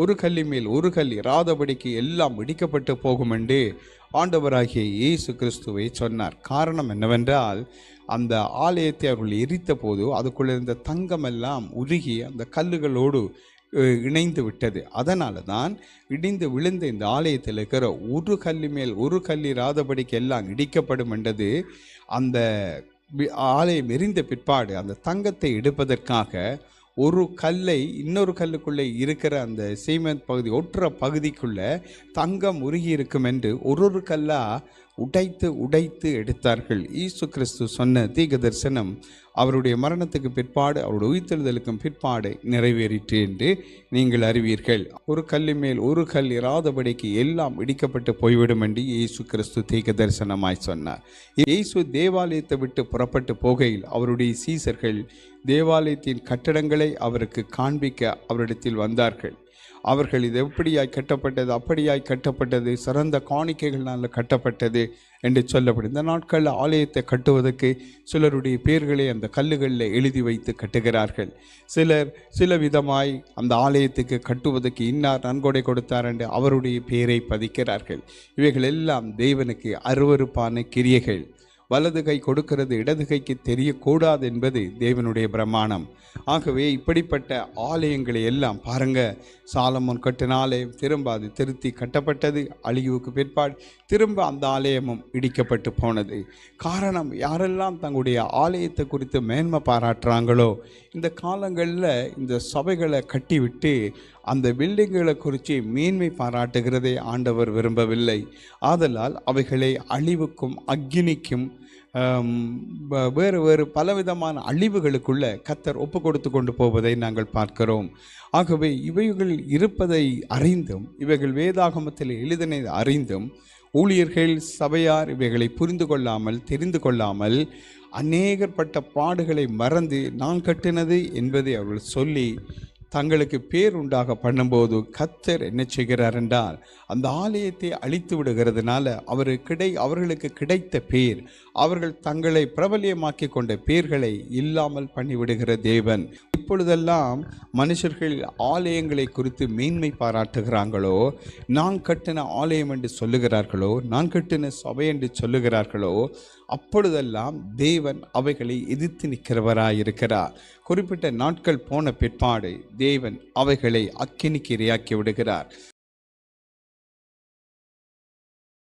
ஒரு கல்லி மேல் ஒரு கல்லி இராதபடிக்கு எல்லாம் இடிக்கப்பட்டு போகும் என்று ஆண்டவராகிய இயேசு கிறிஸ்துவை சொன்னார். காரணம் என்னவென்றால் அந்த ஆலயத்தை அவர்கள் எரித்த போது அதுக்குள்ள இருந்த தங்கமெல்லாம் உருகி அந்த கல்லுகளோடு இணைந்து விட்டது. அதனால தான் இடிந்து விழுந்த இந்த ஆலயத்தில் இருக்கிற ஒரு கல்லி மேல் ஒரு கல்லி ராதபடிக்கு எல்லாம் இடிக்கப்படும் என்றது அந்த ஆலயம் எரிந்த பிற்பாடு அந்த தங்கத்தை எடுப்பதற்காக ஒரு கல்லை இன்னொரு கல்லுக்குள்ளே இருக்கிற அந்த சீமெண்ட் பகுதி ஒட்டுற பகுதிக்குள்ளே தங்கம் உருகி இருக்கும் என்று ஒரு ஒரு கல்லா உடைத்து உடைத்து எடுத்தார்கள். ஈசு கிறிஸ்து சொன்ன தீக தரிசனம் அவருடைய மரணத்துக்கு பிற்பாடு அவருடைய உயிர்த்தெழுதலுக்கும் பிற்பாடு நிறைவேறிற்று என்று நீங்கள் அறிவீர்கள். ஒரு கல்லி மேல் ஒரு கல் இராதபடிக்கு எல்லாம் இடிக்கப்பட்டு போய்விடும் என்று இயேசு கிறிஸ்து தீக தரிசனமாய் சொன்னார். இயேசு தேவாலயத்தை விட்டு புறப்பட்டு போகையில் அவருடைய சீசர்கள் தேவாலயத்தின் கட்டடங்களை அவருக்கு காண்பிக்க அவரிடத்தில் வந்தார்கள். அவர்கள் இது எப்படியாய் கட்டப்பட்டது அப்படியாய் கட்டப்பட்டது சிறந்த காணிக்கைகளால் கட்டப்பட்டது என்று சொல்லப்படும். இந்த நாட்களில் ஆலயத்தை கட்டுவதற்கு சிலருடைய பேர்களை அந்த கல்லுகளில் எழுதி வைத்து கட்டுகிறார்கள். சிலர் சில விதமாய் அந்த ஆலயத்துக்கு கட்டுவதற்கு இன்னார் நன்கொடை கொடுத்தார் என்று அவருடைய பெயரை பதிக்கிறார்கள். இவைகள் எல்லாம் தேவனுக்கு அருவருப்பான கிரியைகள். வலது கை கொடுக்கிறது இடது கைக்கு தெரியக்கூடாது என்பது தேவனுடைய பிரமாணம். ஆகவே இப்படிப்பட்ட ஆலயங்களை எல்லாம் பாருங்க. சாலமோன் கட்டின ஆலயம் திரும்ப அது திருத்தி கட்டப்பட்டது. அழிவுக்கு பிற்பாடு திரும்ப அந்த ஆலயமும் இடிக்கப்பட்டு போனது. காரணம் யாரெல்லாம் தங்களுடைய ஆலயத்தை குறித்து மேன்மை பாராட்டுறாங்களோ இந்த காலங்களில் இந்த சபைகளை கட்டிவிட்டு அந்த பில்டிங்களை குறித்து மேன்மை பாராட்டுகிறதை ஆண்டவர் விரும்பவில்லை. ஆதலால் அவைகளை அழிவுக்கும் அக்கினிக்கும் வேறு வேறு பலவிதமான அழிவுகளுக்குள்ள கத்தர் ஒப்பு கொடுத்து கொண்டு போவதை நாங்கள் பார்க்கிறோம். ஆகவே இவைகள் இருப்பதை அறிந்தும் இவைகள் வேதாகமத்தில் எழுதினை அறிந்தும் ஊழியர்கள் சபையார் இவைகளை புரிந்து கொள்ளாமல் தெரிந்து கொள்ளாமல் அநேகப்பட்ட பாடுகளை மறந்து நான் கட்டினது என்பதை அவர்கள் சொல்லி தங்களுக்கு பேர் உண்டாக பண்ணும்போது கத்தர் என்ன செய்கிறார் என்றால் அந்த ஆலயத்தை அழித்து விடுகிறதுனால அவரு கிடை அவர்களுக்கு கிடைத்த பேர் அவர்கள் தங்களை பிரபலியமாக்கி கொண்ட பேர்களை இல்லாமல் பண்ணிவிடுகிற தேவன். எப்பொழுதெல்லாம் மனுஷர்கள் ஆலயங்களை குறித்து மேன்மை பாராட்டுகிறாங்களோ நான் கட்டின ஆலயம் என்று சொல்லுகிறார்களோ? நான் கட்டின சபை என்று சொல்லுகிறார்களோ? அப்பொழுதெல்லாம் தேவன் அவைகளை எதிர்த்து நிற்கிறவராயிருக்கிறார். குறிப்பிட்ட நாட்கள் போன பிற்பாடு தேவன் அவைகளை அக்கினிக்கு இரையாக்கி விடுகிறார்.